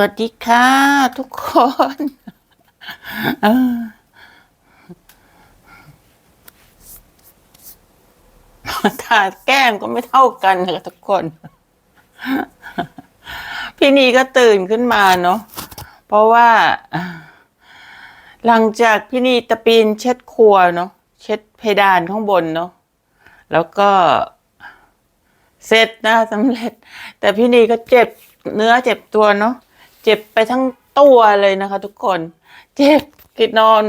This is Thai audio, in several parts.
วัสดีค่ะ ทุกคนเออทาแก้มก็ไม่เท่ากันค่ะทุกคน พี่นีก็ตื่นขึ้นมาเนาะเพราะว่า หลังจากพี่นีตะปีนเช็ดครัวเนาะเช็ดเพดานข้างบนเนาะแล้วก็เสร็จนะสำเร็จ แต่พี่นีก็เจ็บเนื้อเจ็บตัวเนาะ เจ็บไปทั้งตัวเลยนะคะ ทุกคน เจ็บกิดนอน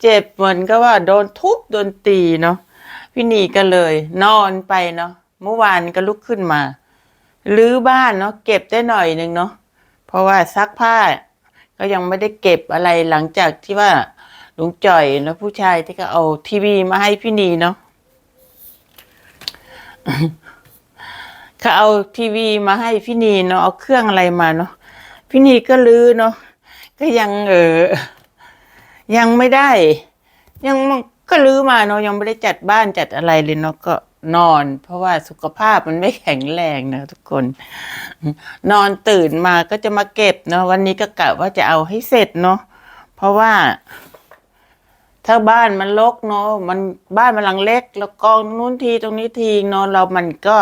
เจ็บเหมือนกับว่า โดนทุบโดนตีเนาะพี่หนีก็เลย นอนไปเนาะเมื่อวานก็ลุกขึ้นมารื้อบ้านเนาะเก็บได้หน่อยหนึ่งเนาะเพราะว่าซักผ้า ก็ยังไม่ได้เก็บอะไรหลังจากที่ว่าลุงจ่อยแล้วผู้ชายที่ก็เอาทีวีมาให้พี่นีเนาะเขาเอาทีวีมาให้พี่นีเนาะเอาเครื่องอะไรมาเนาะ พี่นีก็ลือเนาะก็ยังเออยังไม่ได้ ยังก็ลือมาเนาะยังไม่ได้จัดบ้านจัดอะไรเลยเนาะก็นอน เพราะว่าสุขภาพมันไม่แข็งแรงนะทุกคน นอนตื่นมาก็จะมาเก็บเนาะวันนี้ก็กะว่าจะเอาให้เสร็จเนาะเพราะว่า ถ้าบ้านมันรกเนาะมันบ้านมันหลังเล็ก แล้วกองนู้นทีตรงนี้ทีเนาะเรามันก็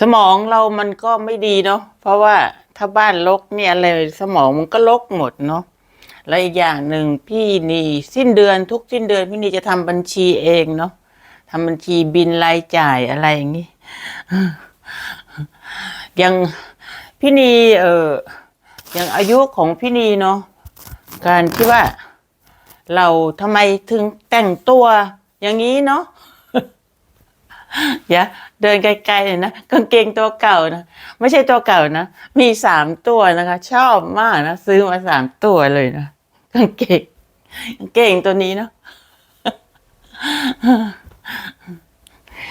สมองเรามันก็ไม่ดีเนาะเพราะว่าถ้าบ้านรกเนี่ยอะไรสมองมันก็รกหมดเนาะแล้วอีกอย่างหนึ่งพี่นีสิ้นเดือนทุกสิ้นเดือนพี่นีจะทำบัญชีเองเนาะทำบัญชีบินรายจ่ายอะไรอย่างนี้ยังพี่นีเอออย่างอายุของพี่นีเนาะการที่ว่า เราทำไมถึงแต่งตัวอย่างนี้เนาะ อย่าเดินไกลๆเลยนะกางเกงตัวเก่านะไม่ใช่ตัวเก่านะ มีสามตัวนะคะ ชอบมากนะซื้อมาสามตัวเลยนะกางเกงกางเกงตัวนี้เนาะ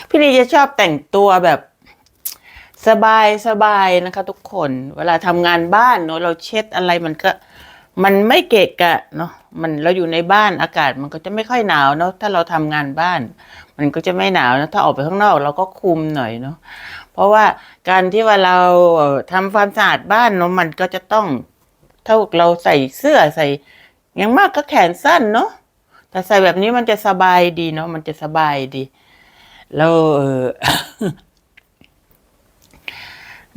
พี่ลีจะชอบแต่งตัวแบบสบายสบายนะคะ ทุกคน เวลาทำงานบ้านเนาะเราเช็ดอะไรมันก็ มันไม่เกะกะเนาะมันเราอยู่ในบ้านอากาศมันก็จะไม่ค่อยหนาวเนาะถ้าเราทำงานบ้าน มันก็จะไม่หนาวนะถ้าออกไปข้างนอกเราก็คุมหน่อยเนาะเพราะว่าการที่ว่าเราเอ่อทำความสะอาดบ้านเนาะมันก็จะต้องถ้าเราใส่เสื้อใส่อย่างมากก็แขนสั้นเนาะแต่ใส่แบบนี้มันจะสบายดีเนาะมันจะสบายดีแล้วเออ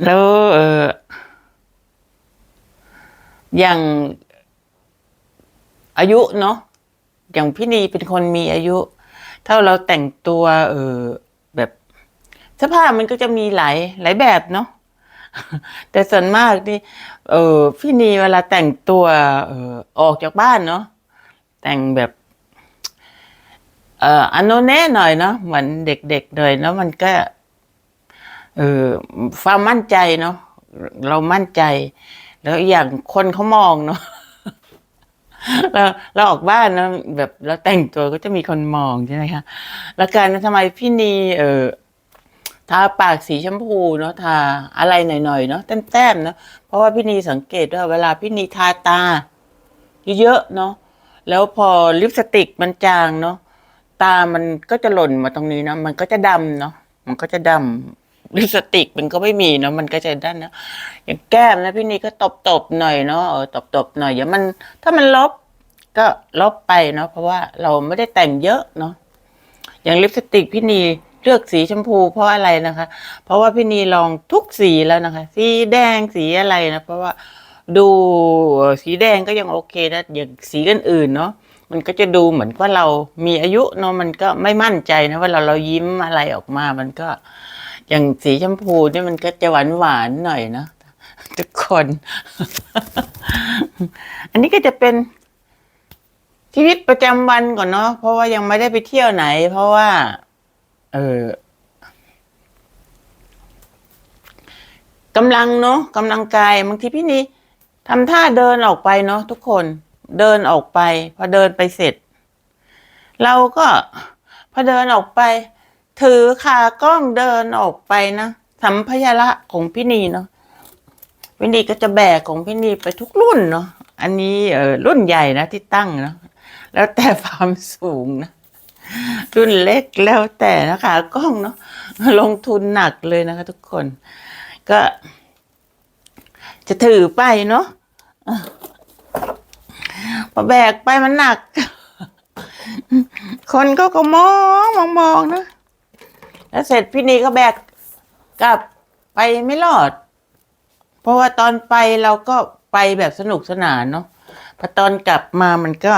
แล้วเอออย่างอายุเนาะอย่างพี่นีเป็นคนมีอายุ ถ้าเราแต่งตัวเออแบบเสื้อผ้ามันก็จะมีหลายหลายแบบเนาะแต่ส่วนมากนี่เออพี่นีเวลาแต่งตัวเออออกจากบ้านเนาะแต่งแบบเอ่ออันโนเน่หน่อยเนาะเหมือนเด็กๆหน่อยเนาะมันก็เออความมั่นใจเนาะเรามั่นใจ แล้วอย่างคนเขามองเนาะ เราเราออกบ้านนะแบบเราแต่งตัวก็จะมีคนมองใช่ไหมคะแล้วการทำไมพี่นีเออทาปากสีชมพูเนาะทาอะไรหน่อยๆเนาะแต้มๆเนาะเพราะว่าพี่นีสังเกตว่าเวลาพี่นีทาตา เยอะๆเนาะแล้วพอลิปสติกมันจางเนาะตามันก็จะหล่นมาตรงนี้เนาะมันก็จะดำเนาะมันก็จะดำ ลิปสติกมันก็ไม่มีเนาะมันก็จะด้านนะอย่างแก้มนะพี่นีก็ตบๆหน่อยเนาะเออตบๆหน่อยอย่ามันถ้ามันลบก็ลบไปเนาะเพราะว่าเราไม่ได้แต่งเยอะเนาะอย่างลิปสติกพี่นีเลือกสีชมพูเพราะอะไรนะคะ เพราะว่าพี่นีลองทุกสีแล้วนะคะ สีแดงสีอะไรนะเพราะว่าดูสีแดงก็ยังโอเคนะอย่างสีอื่นๆเนาะมันก็จะดูเหมือนว่าเรามีอายุเนาะมันก็ไม่มั่นใจนะว่าเวลาเรายิ้มอะไรออกมามันก็ อย่างสีชมพูเนี่ยมันก็จะหวานหวานๆหน่อยเนาะทุกคน อันนี้ก็จะเป็นชีวิตประจำวันก่อนเนาะเพราะว่ายังไม่ได้ไปเที่ยวไหน เพราะว่า เออกำลังเนาะกำลังกายบางทีพี่นี่ทำท่าเดินออกไปเนาะทุกคนเดินออกไป พอเดินไปเสร็จ เราก็พอเดินออกไป ถือขากล้องเดินออกไปนะสัมภาระของพี่นีเนาะพี่นีก็จะแบกของพี่นีไปทุกรุ่นเนาะอันนี้เออรุ่นใหญ่นะที่ตั้งเนาะแล้วแต่ความสูงนะรุ่นเล็กแล้วแต่นะคะกล้องเนาะลงทุนหนักเลยนะคะ ทุกคน ก็ จะถือไปเนาะอะพอแบกไปมันหนัก คนก็ก็มองมองมองนะ แล้วเสร็จพี่นีก็แบกกลับไปไม่รอด เพราะว่าตอนไปเราก็ไปแบบสนุกสนานเนาะพอตอนกลับมามันก็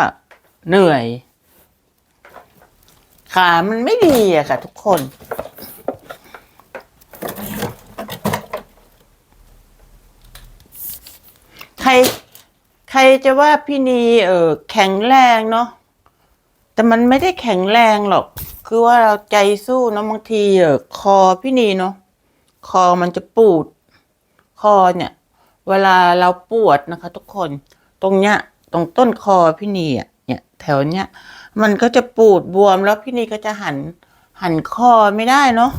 เหนื่อย ขามันไม่ดีอะค่ะ ทุกคน ใคร ใครจะว่าพี่นีเออแข็งแรงเนาะแต่มันไม่ได้แข็งแรงหรอก คือว่าเราใจสู้เนาะบางทีเออคอพี่นีเนาะคอมันจะปูด คอเนี่ย เวลาเราปวดนะคะ ทุกคนตรงเนี้ย ตรงต้นคอพี่นีอะเนี่ย แถวเนี้ยมันก็จะปูดบวมแล้วพี่นีก็จะหัน หันคอไม่ได้เนาะ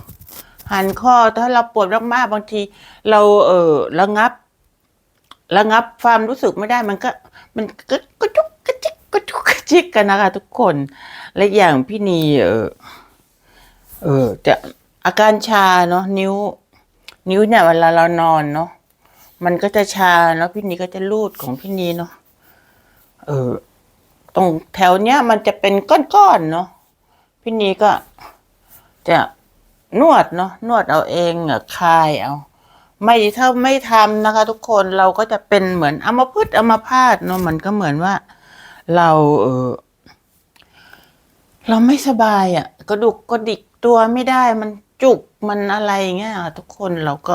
หันคอถ้าเราปวดมากๆบางที เราเออระงับระงับความรู้สึกไม่ได้มันก็ มันก็ก็จุก กระจิกกระจุกกระจิกกันนะคะทุกคน และอย่างพี่นีเออเออจะอาการชาเนาะนิ้ว นิ้วเนี่ยเวลาเรานอนเนาะมันก็จะชาเนาะพี่นีก็จะรูดของพี่นีเนาะเออตรงแถวเนี้ยมันจะเป็นก้อนๆเนาะพี่นีก็จะนวดเนาะนวดเอาเองอคลายเอา ไม่ถ้าไม่ทำนะคะ ทุกคนเราก็จะเป็นเหมือนอัมพฤกษ์อัมพาตเนาะมันก็เหมือนว่า เราเออเราไม่สบายอะ่ะ กระดูกกระดิกตัวไม่ได้มันจุกมันอะไรอย่างเงี้ยทุกคนเราก็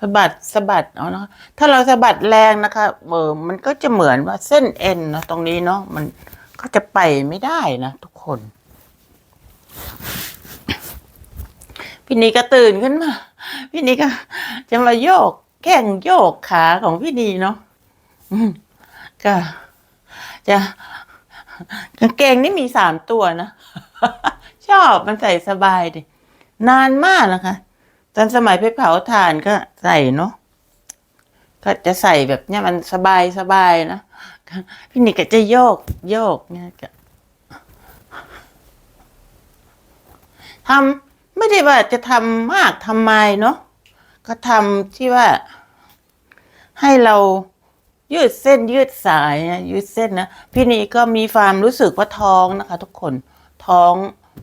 สะบัดสะบัดเอานะถ้าเราสะบัดแรงนะคะเออมันก็จะเหมือนว่าเส้นเอ็นเนาะตรงนี้เนาะมันก็จะไปไม่ได้นะทุกคนพี่นีก็ตื่นขึ้นมา พี่นีก็จะมาโยกแข้งโยกขาของพี่นีเนาะก็ จะกางเกงนี่มีสามตัวนะ ชอบมันใส่สบายดิ นานมากนะคะ ตอนสมัยไปเผาถ่านก็ใส่เนาะก็จะใส่แบบเนี้ยมันสบายสบายนะพี่นิกก็จะโยกโยกเนี่ยก็ทำไม่ได้ว่าจะทำมากทำไมเนาะก็ทำที่ว่าให้เรา ยืดเส้นยืดสายนะยืดเส้นนะพี่นีก็มีความรู้สึกว่าท้องนะคะ ทุกคนท้อง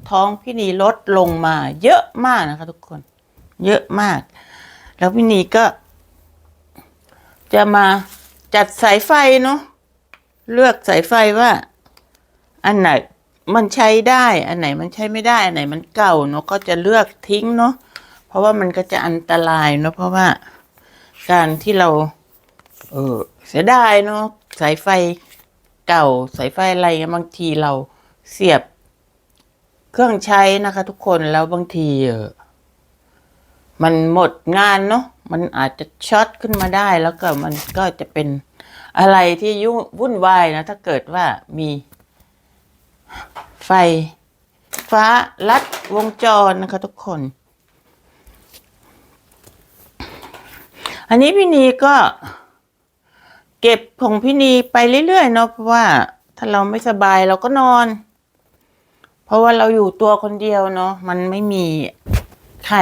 ท้องพี่นีลดลงมา เยอะมากนะคะ ทุกคน เยอะมาก แล้วพี่นีก็ จะมาจัดสายไฟเนาะเลือกสายไฟว่า อันไหนมันใช้ได้ อันไหนมันใช้ไม่ได้ อันไหนมันเก่าเนาะก็จะเลือกทิ้งเนาะเพราะว่ามันก็จะอันตรายเนาะเพราะว่าการที่เรา เออ สียดายเนาะสายไฟเก่าสายไฟอะไรเงี้ยบางทีเราเสียบเครื่องใช้นะคะ ทุกคนแล้วบางทีเออมันหมดงานเนาะมันอาจจะช็อตขึ้นมาได้แล้วก็มันก็จะเป็นอะไรที่ยุ่งวุ่นวายนะ ถ้าเกิดว่ามีไฟฟ้าลัดวงจรนะคะ ทุกคน อันนี้พี่นีก็ เก็บของพี่นีไปเรื่อยๆเนาะเพราะว่าถ้าเราไม่สบายเราก็นอน เพราะว่าเราอยู่ตัวคนเดียวเนาะมันไม่มีใคร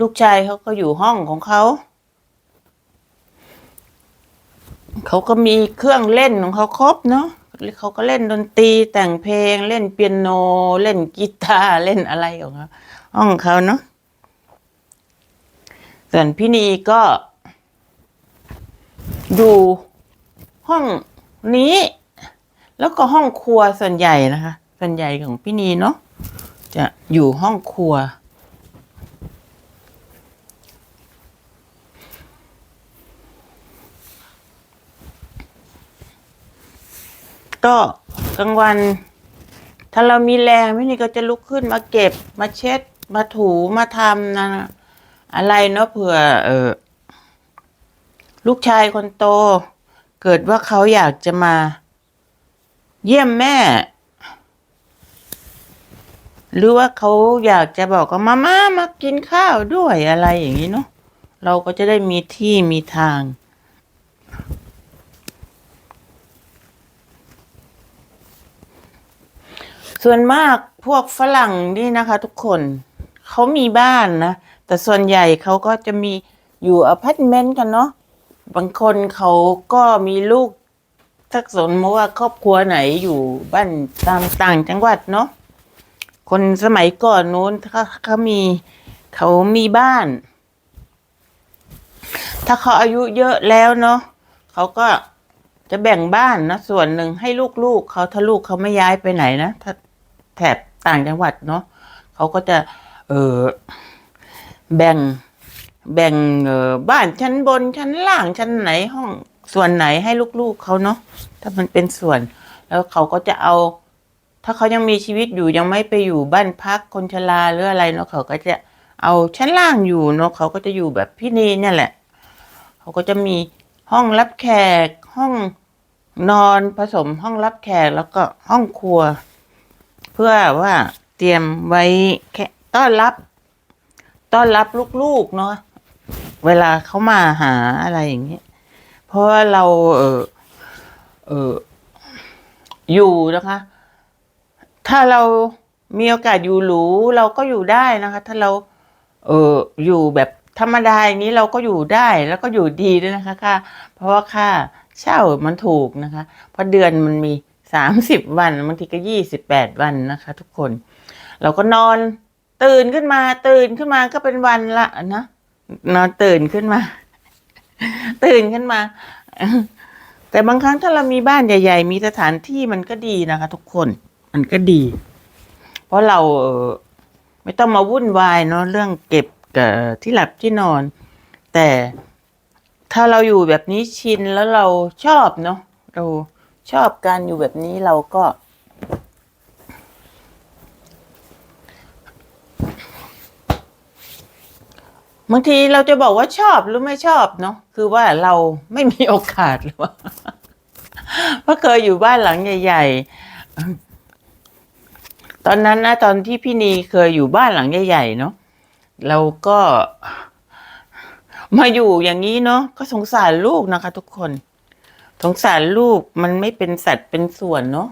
ลูกชายเขาก็อยู่ห้องของเขาเขาก็มีเครื่องเล่นของเขาครบเนาะเขาก็เล่นดนตรีแต่งเพลง เล่นเปียโน เล่นกีตาร์เล่นอะไรของเขาห้องเขาเนาะส่วนพี่นีก็อยู่ ห้องนี้ แล้วก็ห้องครัวส่วนใหญ่นะคะ ส่วนใหญ่ของพี่นีเนาะจะอยู่ห้องครัว ก็กลางวัน ถ้าเรามีแรงพี่นีก็จะลุกขึ้นมาเก็บมาเช็ด มาถูมาทำนะอะไรเนาะเผื่อ เออลูกชายคนโต เกิดว่าเขาอยากจะมา เยี่ยมแม่ หรือว่าเขาอยากจะบอกว่ามาม่ามากินข้าวด้วยอะไรอย่างนี้เนาะเราก็จะได้มีที่มีทาง ส่วนมากพวกฝรั่งนี่นะคะ ทุกคนเขามีบ้านนะ แต่ส่วนใหญ่เขาก็จะมีอยู่อพาร์ตเมนต์กันเนาะ บางคนเขาก็มีลูกทักสนมาว่าครอบครัวไหนอยู่บ้านตามต่างจังหวัดเนาะคนสมัยก่อนนู้นเขาเขามีเขามีบ้าน ถ้าเขาอายุเยอะแล้วเนาะเขาก็จะแบ่งบ้านนะส่วนหนึ่งให้ลูกๆเขาถ้าลูกเขาไม่ย้ายไปไหนนะถ้าแถบต่างจังหวัดเนาะเขาก็จะ เออแบ่ง แบ่งเออบ้านชั้นบนชั้นล่างชั้นไหนห้องส่วนไหนให้ลูกๆเขาเนาะถ้ามันเป็นส่วน แล้วเขาก็จะเอา ถ้าเขายังมีชีวิตอยู่ยังไม่ไปอยู่บ้านพักคนชราหรืออะไรเนาะเขาก็จะเอาชั้นล่างอยู่เนาะเขาก็จะอยู่แบบพี่นีเนี่ยแหละ เขาก็จะมีห้องรับแขกห้องนอนผสมห้องรับแขกแล้วก็ห้องครัว เพื่อว่าเตรียมไว้ต้อนรับ ต้อนรับลูกๆเนาะ เวลาเขามาหาอะไรอย่างเงี้ยเพราะว่าเราเออเอออยู่นะคะ ถ้าเรามีโอกาสอยู่หรูเราก็อยู่ได้นะคะ ถ้าเราเอออยู่แบบธรรมดาอย่างนี้เราก็อยู่ได้แล้วก็อยู่ดีด้วยนะคะค่าเพราะว่าค่าเช่ามันถูกนะคะ เพราะเดือนมันมีสามสิบวันบางทีก็ยี่สิบแปดวันนะคะ ทุกคน เราก็นอนตื่นขึ้นมาตื่นขึ้นมาก็เป็นวันละนะ นอนตื่นขึ้นมา ตื่นขึ้นมา แต่บางครั้งถ้าเรามีบ้านใหญ่ ๆ มีสถานที่มันก็ดีนะคะ ทุกคน มันก็ดี เพราะเราเอ่อไม่ต้องมาวุ่นวายเนาะเรื่องเก็บกับที่หลับที่นอน แต่ถ้าเราอยู่แบบนี้ชินแล้วเราชอบเนาะเราชอบการอยู่แบบนี้เราก็ บางทีเราจะบอกว่าชอบหรือไม่ชอบเนาะคือว่าเราไม่มีโอกาสหรือว่าเพราะเคยอยู่บ้านหลังใหญ่ ๆ ตอนนั้นนะตอนที่พี่นีเคยอยู่บ้านหลังใหญ่ๆเนาะเราก็มาอยู่อย่างนี้เนาะก็สงสารลูกนะคะ ทุกคน สงสารลูกมันไม่เป็นสัตว์เป็นส่วนเนาะ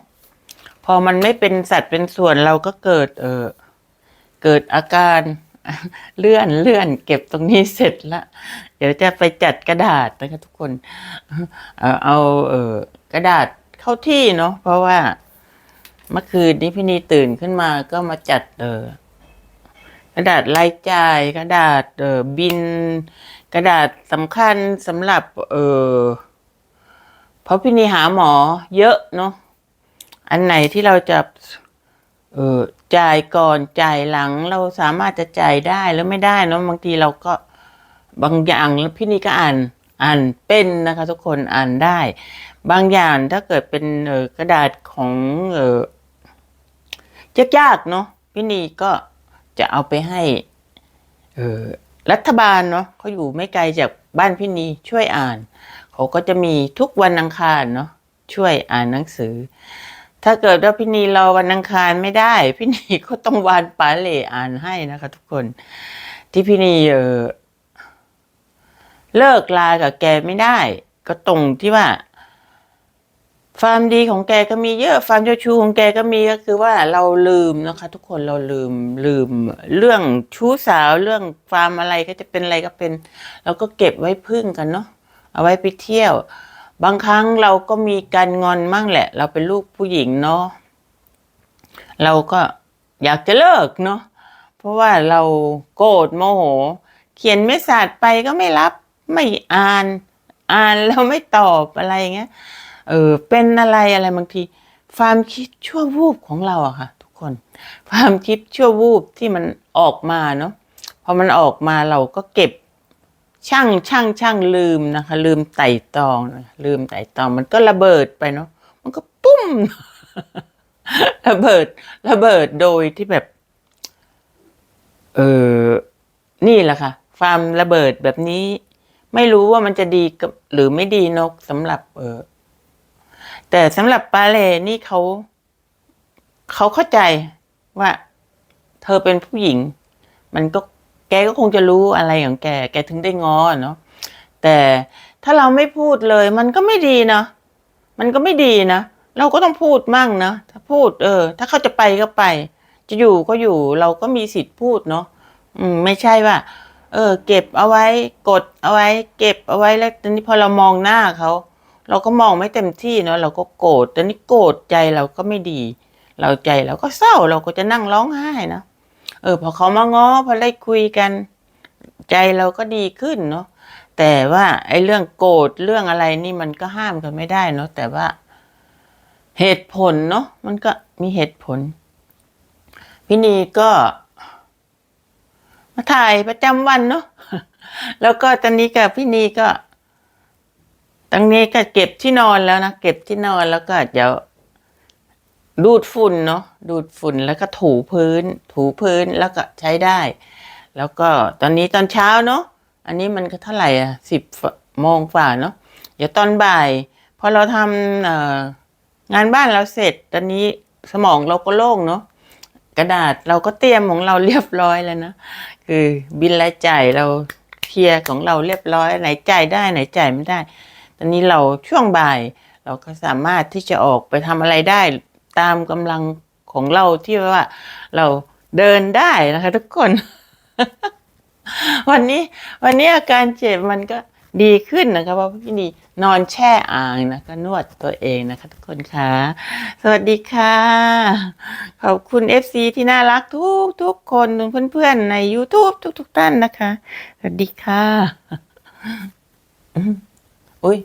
พอมันไม่เป็นสัตว์เป็นส่วนเราก็เกิด เออเกิดอาการ เลื่อนเลื่อนเก็บตรงนี้เสร็จละ เดี๋ยวจะไปจัดกระดาษนะคะทุกคนเอาเอาเออกระดาษเข้าที่เนาะเพราะว่า เมื่อคืนนี้พี่นีตื่นขึ้นมาก็มาจัดเออกระดาษรายจ่าย กระดาษเออบิน กระดาษสำคัญสำหรับ เออเพราะพี่นีหาหมอเยอะเนาะอันไหนที่เราจะ เออจ่ายก่อนจ่ายหลังเราสามารถจะจ่ายได้แล้วไม่ได้เนะบางทีเราก็บางอย่างพี่นี่ก็อ่านอ่านเป็นนะคะทุกคนอ่านได้ บางอย่างถ้าเกิดเป็นเออกระดาษของเออยากๆเนาะพี่นี่ก็จะเอาไปให้เออรัฐบาลเนาะเขาอยู่ไม่ไกลจากบ้านพี่นีช่วยอ่านเขาก็จะมีทุกวันอังคารเนาะช่วยอ่านหนังสือ ถ้าเกิดว่าพี่นีรอวันอังคารไม่ได้ พี่นีก็ต้องวานปาเลอ่านให้นะคะ ทุกคน ที่พี่นีเออเลิกลากับแกไม่ได้ ก็ตรงที่ว่าความดีของแกก็มีเยอะความเจ้าชู้ของแกก็มีก็คือว่าเราลืมนะคะ ทุกคนเราลืมลืม เรื่องชู้สาวเรื่องความอะไรก็จะเป็นอะไรก็เป็น เราก็เก็บไว้พึ่งกันเนาะเอาไว้ไปเที่ยว บางครั้งเราก็มีการงอนมั่งแหละ เราเป็นลูกผู้หญิงเนาะเราก็อยากจะเลิกเนาะเพราะว่าเราโกรธโมโห เขียนไม่สาดไปก็ไม่รับไม่อ่าน อ่านแล้วไม่ตอบอะไรเงี้ยเออเป็นอะไรอะไรบางที ความคิดชั่ววูบของเราอะค่ะ ทุกคน ความคิดชั่ววูบที่มันออกมาเนาะพอมันออกมาเราก็เก็บ ช่างช่างช่างลืมนะคะ ลืมไต่ตองนะลืมไต่ตอง มันก็ระเบิดไปเนาะมันก็ปุ้ม ระเบิด ระเบิดโดยที่แบบ เออนี่แหละค่ะความระเบิดแบบนี้ ไม่รู้ว่ามันจะดีกับ หรือไม่ดีนกสำหรับ เออ แต่สำหรับปาเลนี่เขาเขาเข้าใจว่า เธอเป็นผู้หญิง มันก็ กก็คงจะรู้อะไรของแก แกถึงได้งอเนาะแต่ถ้าเราไม่พูดเลย มันก็ไม่ดีนะมันก็ไม่ดีนะเราก็ต้องพูดมั่งนะถ้าพูดเออ ถ้าเขาจะไปก็ไป จะอยู่ก็อยู่เราก็มีสิทธิ์พูดเนาะอืมไม่ใช่ว่าเเออ เก็บเอาไว้กดเอาไว้ เก็บเอาไว้แล้วตอนนี้พอเรามองหน้าเขาเราก็มองไม่เต็มที่เนาะเราก็โกรธตอนนี้โกรธใจเราก็ไม่ดี เราใจเราก็เศร้าเราก็จะนั่งร้องไห้นะ เออพอเขามาง้อพอได้คุยกัน ใจเราก็ดีขึ้นเนาะแต่ว่าไอ้เรื่องโกรธเรื่องอะไรนี่มันก็ห้ามกันไม่ได้เนาะแต่ว่าเหตุผลเนาะมันก็มีเหตุผล พี่นีก็ มาถ่ายประจำวันเนาะแล้วก็ตอนนี้กับพี่นีก็ตรงนี้ก็เก็บที่นอนแล้วนะเก็บที่นอนแล้วก็เดี๋ยว ดูดฝุ่นเนาะดูดฝุ่นแล้วก็ถูพื้น ถูพื้นแล้วก็ใช้ได้ แล้วก็ตอนนี้ตอนเช้าเนาะอันนี้มันก็เท่าไหร่อะสิบโมงฝ่าเนาะเดี๋ยวตอนบ่ายพอเราทำงานบ้านเราเสร็จ ตอนนี้สมองเราก็โล่งเนาะกระดาษเราก็เตรียมของเราเรียบร้อยแล้วนะคือบินรายจ่ายเราเคลียร์ของเราเรียบร้อยไหนจ่ายได้ไหนจ่ายไม่ได้ ตอนนี้เราช่วงบ่าย เราก็สามารถที่จะออกไปทำอะไรได้ ตามกำลังของเราที่ว่า เราเดินได้นะคะ ทุกคน วันนี้ วันนี้อาการเจ็บมันก็ดีขึ้นนะคะเพราะพี่นีนอนแช่อ่างนะก็นวดตัวเองนะคะ ทุกคนค่ะ สวัสดีค่ะ ขอบคุณ FC ที่น่ารักทุกทุกคนเพื่อนๆใน YouTube ทุก ๆ ท่านนะคะ สวัสดีค่ะ อุ้ย